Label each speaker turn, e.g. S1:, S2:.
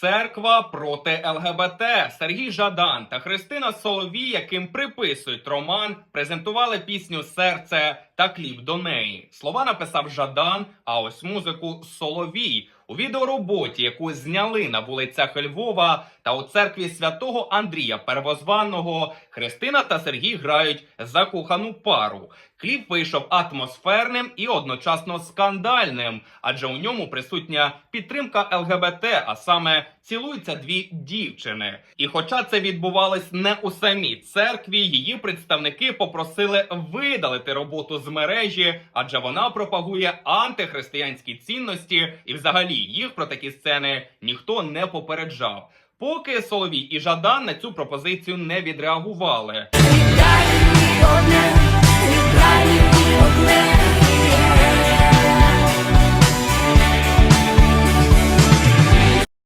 S1: Церква проти ЛГБТ Сергій Жадан та Христина Соловій, яким приписують роман, презентували пісню Серце та кліп до неї. Слова написав Жадан, а ось музику Соловій. У відеороботі, яку зняли на вулицях Львова та у церкві святого Андрія Первозванного, Христина та Сергій грають закохану пару. Кліп вийшов атмосферним і одночасно скандальним, адже у ньому присутня підтримка ЛГБТ, а саме цілуються дві дівчини. І хоча це відбувалось не у самій церкві, її представники попросили видалити роботу з мережі, адже вона пропагує антихристиянські цінності, і взагалі їх про такі сцени ніхто не попереджав. Поки Соловій і Жадан на цю пропозицію не відреагували.